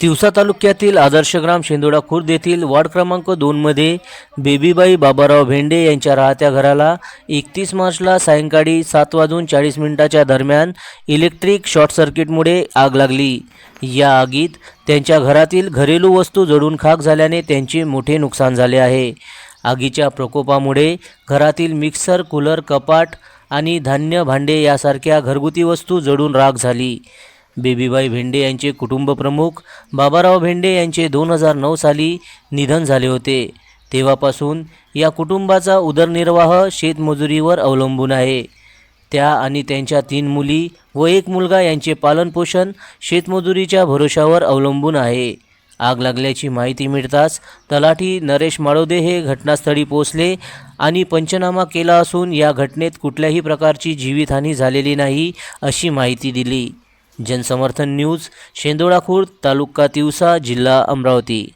तिवसा तालुक्यातील आदर्शग्राम शेंदोडा खुर्द येथील वार्ड क्रमांक दोनमध्ये बेबीबाई बाबाराव भेंडे यांच्या राहत्या घराला एकतीस मार्चला सायंकाळी सात वाजून चाळीस मिनिटाच्या दरम्यान इलेक्ट्रिक शॉर्ट सर्किटमुळे आग लागली. या आगीत त्यांच्या घरातील घरेलू वस्तू जळून खाक झाल्याने त्यांचे मोठे नुकसान झाले आहे. आगीच्या प्रकोपामुळे घरातील मिक्सर कूलर कपाट आणि धान्य भांडे यासारख्या घरगुती वस्तू जळून राख झाली. बेबीबाई भेंडे यांचे कुटुंब प्रमुख बाबाराव भेंडे यांचे दोन हजार नऊ साली निधन झाले होते. तेव्हापासून या कुटुंबाचा उदरनिर्वाह शेतमजुरीवर अवलंबून आहे. त्या आणि त्यांच्या तीन मुली व एक मुलगा यांचे पालनपोषण शेतमजुरीच्या भरोशावर अवलंबून आहे. आग लागल्याची माहिती मिळताच तलाठी नरेश माळोदे हे घटनास्थळी पोहोचले आणि पंचनामा केला असून या घटनेत कुठल्याही प्रकारची जीवितहानी झालेली नाही अशी माहिती दिली. जनसमर्थन न्यूज शेंदोळा खुर्द तालुका तिवसा जिल्हा अमरावती.